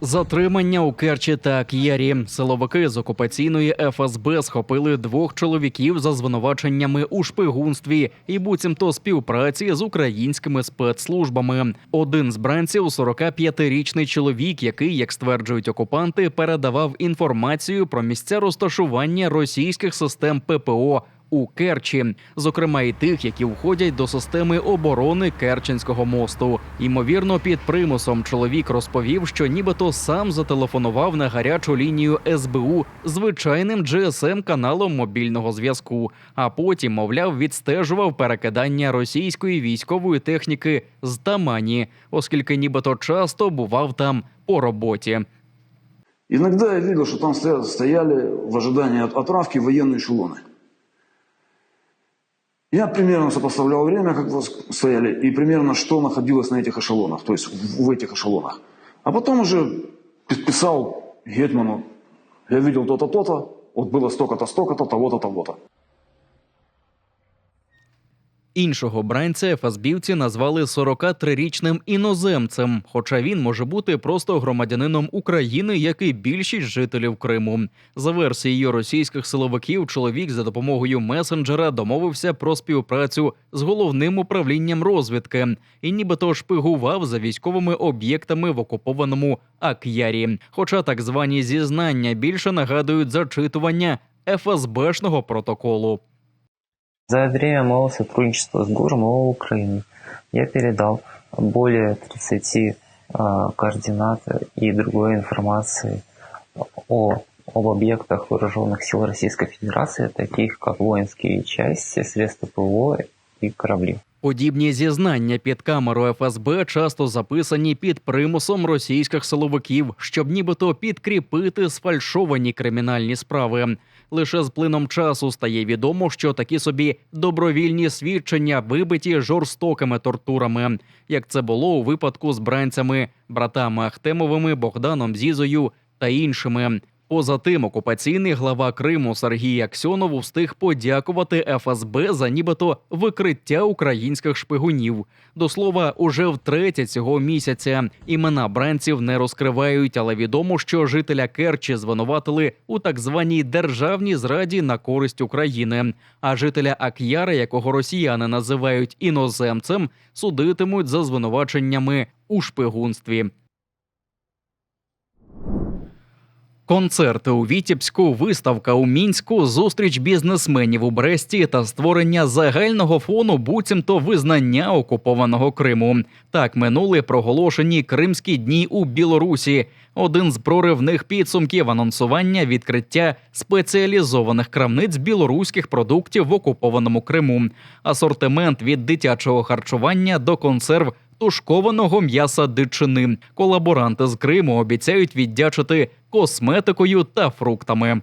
Затримання у Керчі та К'єрі. Силовики з окупаційної ФСБ схопили двох чоловіків за звинуваченнями у шпигунстві і буцімто співпраці з українськими спецслужбами. Один з бранців 45-річний чоловік, який, як стверджують окупанти, передавав інформацію про місця розташування російських систем ППО У Керчі, зокрема і тих, які входять до системи оборони Керченського мосту. Ймовірно, під примусом чоловік розповів, що нібито сам зателефонував на гарячу лінію СБУ звичайним GSM каналом мобільного зв'язку, а потім, мовляв, відстежував перекидання російської військової техніки з Тамані, оскільки нібито часто бував там по роботі. Иногда я видел, что там стоя- стояли в ожидании от- отправки военные эшелоны. Я примерно сопоставлял время, как вот стояли, и примерно что находилось на этих эшелонах, то есть в, в этих эшелонах. А потом уже пи- писал Гетману, я видел то-то, то-то, вот было столько-то, столько-то, того-то, того-то. Іншого бранця ФСБівці назвали 43-річним іноземцем, хоча він може бути просто громадянином України, як і більшість жителів Криму. За версією російських силовиків, чоловік за допомогою месенджера домовився про співпрацю з головним управлінням розвідки і нібито шпигував за військовими об'єктами в окупованому Ак'ярі. Хоча так звані зізнання більше нагадують зачитування ФСБшного протоколу. За время моего сотрудничества с ГУРом ООО Украины я передал более 30 а, координат и другой информации о, об объектах вооруженных сил Российской Федерации, таких как воинские части, средства ПВО и корабли. Подібні зізнання під камеру ФСБ часто записані під примусом російських силовиків, щоб нібито підкріпити сфальшовані кримінальні справи. Лише з плином часу стає відомо, що такі собі добровільні свідчення вибиті жорстокими тортурами, як це було у випадку з бранцями, братами Ахтемовими, Богданом Зізою та іншими. Поза тим, окупаційний глава Криму Сергій Аксьонов встиг подякувати ФСБ за нібито викриття українських шпигунів. До слова, уже втретє цього місяця імена бранців не розкривають, але відомо, що жителя Керчі звинуватили у так званій державній зраді на користь України. А жителя Ак'яра, якого росіяни називають іноземцем, судитимуть за звинуваченнями у шпигунстві. Концерти у Вітібську, виставка у мінську, зустріч бізнесменів у Бресті та створення загального фону буцімто визнання окупованого Криму. Так минули проголошені Кримські дні у Білорусі. Один з проривних підсумків анонсування відкриття спеціалізованих крамниць білоруських продуктів в окупованому Криму. Асортимент від дитячого харчування до консерв тушкованого м'яса дичини. Колаборанти з Криму обіцяють віддячити косметикою та фруктами.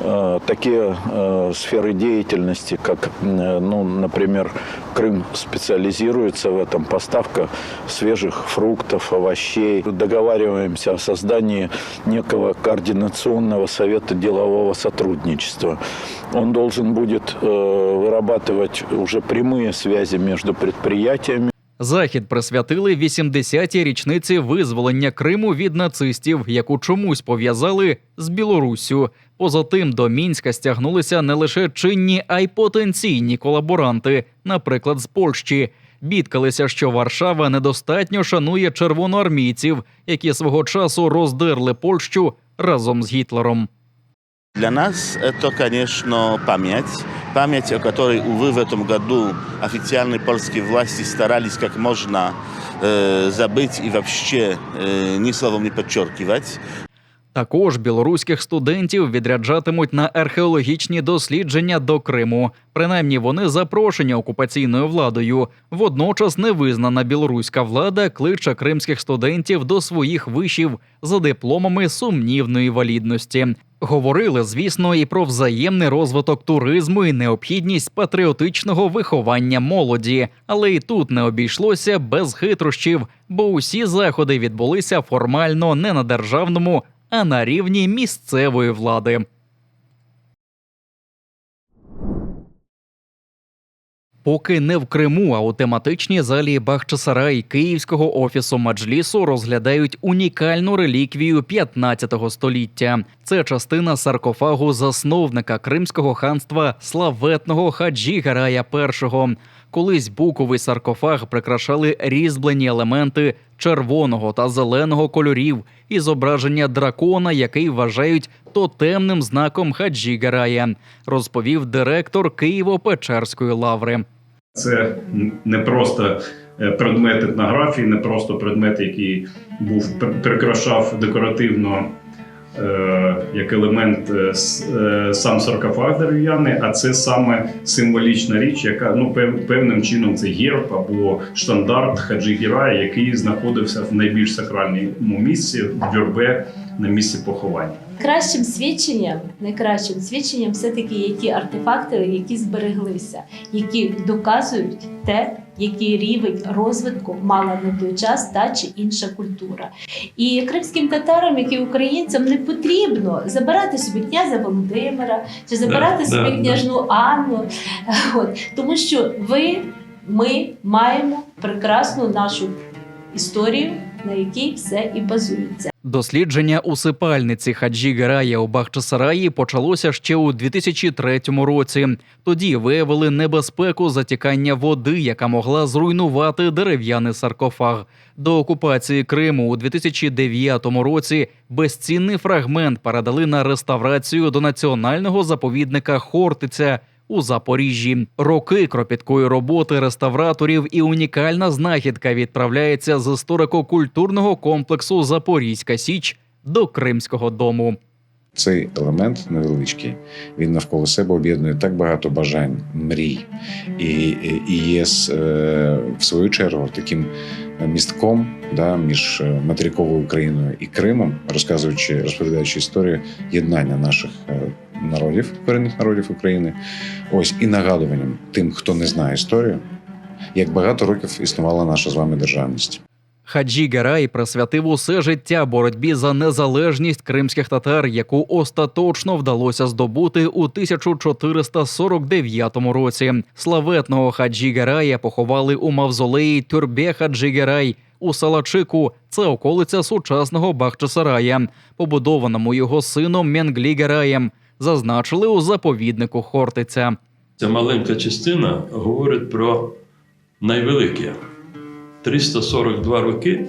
Э, такие э, сферы деятельности, как, э, ну, например, Крым специализируется в этом поставка свежих фруктов, овощей. Договариваемся о создании некого координационного совета делового сотрудничества. Он должен будет э, вырабатывать уже прямые связи между предприятиями. Захід присвятили 80-й річниці визволення Криму від нацистів, яку чомусь пов'язали з Білоруссю. Поза тим, до мінська стягнулися не лише чинні, а й потенційні колаборанти, наприклад, з Польщі. Бідкалися, що Варшава недостатньо шанує червоноармійців, які свого часу роздерли Польщу разом з Гітлером. Для нас это, конечно, память. Память, о которой, увы, в этом году официальные польские власти старались как можно э, забыть и вообще э, ни словом не подчеркивать. Також білоруських студентів відряджатимуть на археологічні дослідження до Криму. Принаймні вони запрошені окупаційною владою. Водночас невизнана білоруська влада кличе кримських студентів до своїх вишів за дипломами сумнівної валідності. Говорили, звісно, і про взаємний розвиток туризму і необхідність патріотичного виховання молоді, але і тут не обійшлося без хитрощів, бо усі заходи відбулися формально не на державному, а на рівні місцевої влади. Поки не в Криму, а у тематичній залі Бахчисарай Київського офісу Маджлісу розглядають унікальну реліквію 15 століття. Це частина саркофагу засновника Кримського ханства славетного Хаджі Гарая І. Колись буковий саркофаг прикрашали різьблені елементи червоного та зеленого кольорів і зображення дракона, який вважають тотемним знаком Хаджі Гарая, розповів директор Києво-Печерської лаври. Це не просто е, предмет етнографії, не просто предмет, який був прикрашав декоративно як елемент е, е, сам саркофаг дерев'яний, а це саме символічна річ, яка ну пев- певним чином це герб або штандарт Хаджі Гірая, який знаходився в найбільш сакральному місці в Дюрбе на місці поховання. Кращим свідченням, найкращим свідченням все-таки є ті артефакти, які збереглися, які доказують те, який рівень розвитку мала на той час та чи інша культура. І кримським татарам, як і українцям, не потрібно забирати собі князя Володимира чи забирати Да, собі да, княжну Анну. От, тому що ви, ми маємо прекрасну нашу історію, на якій все і базується. Дослідження усипальниці Хаджі Гарая у Бахчисараї почалося ще у 2003 році. Тоді виявили небезпеку затікання води, яка могла зруйнувати дерев'яний саркофаг. До окупації Криму у 2009 році безцінний фрагмент передали на реставрацію до національного заповідника Хортиця. У Запоріжжі роки кропіткої роботи реставраторів і унікальна знахідка відправляється з історико-культурного комплексу Запорізька Січ до Кримського дому. Цей елемент невеличкий, він навколо себе об'єднує так багато бажань, мрій і, і, є е, в свою чергу таким містком да, між е, материковою Україною і Кримом, розказуючи, розповідаючи історію єднання наших е, народів, корінних народів України. Ось і нагадуванням тим, хто не знає історію, як багато років існувала наша з вами державність. Хаджі Гарай присвятив усе життя боротьбі за незалежність кримських татар, яку остаточно вдалося здобути у 1449 році. Славетного Хаджі Гарая поховали у мавзолеї Тюрбе Хаджі Гарай у Салачику. Це околиця сучасного Бахчисарая, побудованому його сином Менглі Гараєм. Зазначили у заповіднику Хортиця. Ця маленька частина говорить про найвелике. 342 роки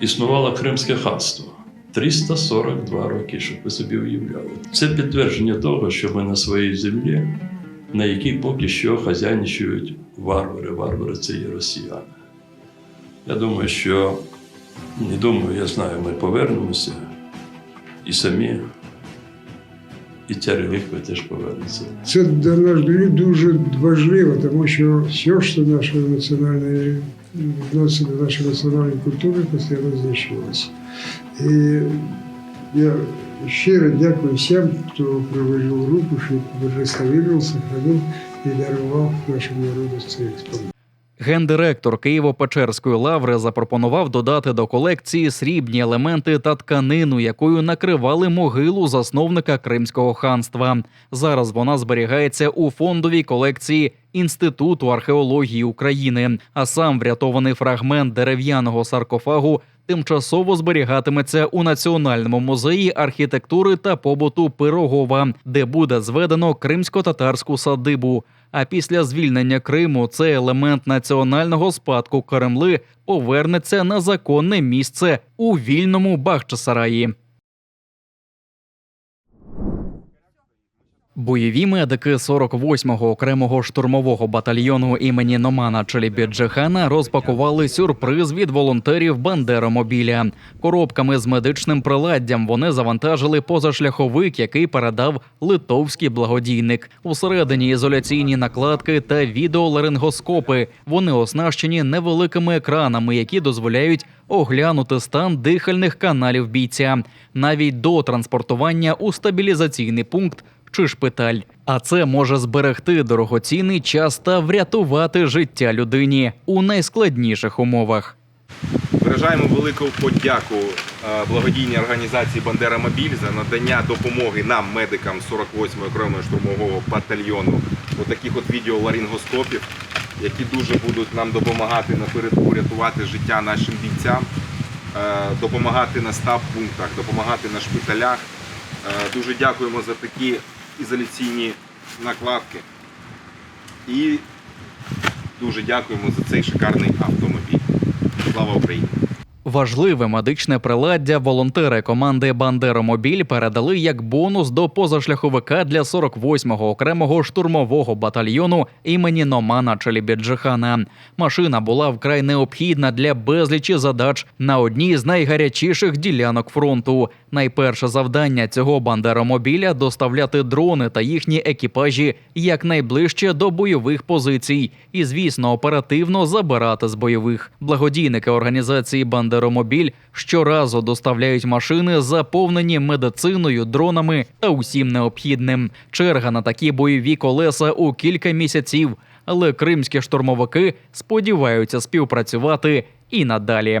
існувало Кримське ханство. 342 роки, щоб ви собі уявляли. Це підтвердження того, що ми на своїй землі, на якій поки що хазяйничають варвари. Варвари це є росіяни. Я думаю, що не думаю, я знаю, ми повернемося і самі, і ця реліквія теж повернеться. Це для нас дуже важливо, тому що все, що нашої національної відносини до нашої національної культури постійно знищувалося. І я щиро дякую всім, хто приложив руку, щоб реставрував, сохранив і дарував нашому народу цей експонат. Гендиректор Києво-Печерської лаври запропонував додати до колекції срібні елементи та тканину, якою накривали могилу засновника Кримського ханства. Зараз вона зберігається у фондовій колекції Інституту археології України. А сам врятований фрагмент дерев'яного саркофагу тимчасово зберігатиметься у Національному музеї архітектури та побуту Пирогова, де буде зведено кримсько-татарську садибу. А після звільнення Криму цей елемент національного спадку Кремли повернеться на законне місце у вільному Бахчисараї. Бойові медики 48-го окремого штурмового батальйону імені Номана Челібіджихана розпакували сюрприз від волонтерів Бандеромобіля. Коробками з медичним приладдям вони завантажили позашляховик, який передав литовський благодійник. Усередині ізоляційні накладки та відеоларингоскопи. Вони оснащені невеликими екранами, які дозволяють оглянути стан дихальних каналів бійця навіть до транспортування у стабілізаційний пункт чи шпиталь. А це може зберегти дорогоцінний час та врятувати життя людині у найскладніших умовах. Виражаємо велику подяку е, благодійній організації Бандера Мобіль за надання допомоги нам, медикам 48-ї окремого штурмового батальйону отаких от відеоларингоскопів, які дуже будуть нам допомагати напередку рятувати життя нашим бійцям, е, допомагати на стаб-пунктах, допомагати на шпиталях. Е, Дуже дякуємо за такі ізоляційні накладки. І дуже дякуємо за цей шикарний автомобіль. Слава Україні! Важливе медичне приладдя волонтери команди Бандеромобіль передали як бонус до позашляховика для 48-го окремого штурмового батальйону імені Номана Челібіджихана. Машина була вкрай необхідна для безлічі задач на одній з найгарячіших ділянок фронту. Найперше завдання цього бандеромобіля доставляти дрони та їхні екіпажі якнайближче до бойових позицій і, звісно, оперативно забирати з бойових. Благодійники організації Бандеромобіль щоразу доставляють машини, заповнені медициною, дронами та усім необхідним. Черга на такі бойові колеса у кілька місяців. Але кримські штурмовики сподіваються співпрацювати і надалі.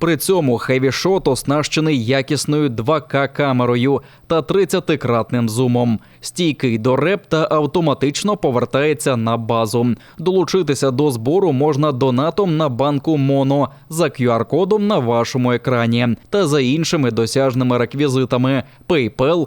При цьому хевішот оснащений якісною 2К камерою та 30-кратним зумом. Стійкий до реп та автоматично повертається на базу. Долучитися до збору можна донатом на банку Моно за QR-кодом на вашому екрані та за іншими досяжними реквізитами PayPal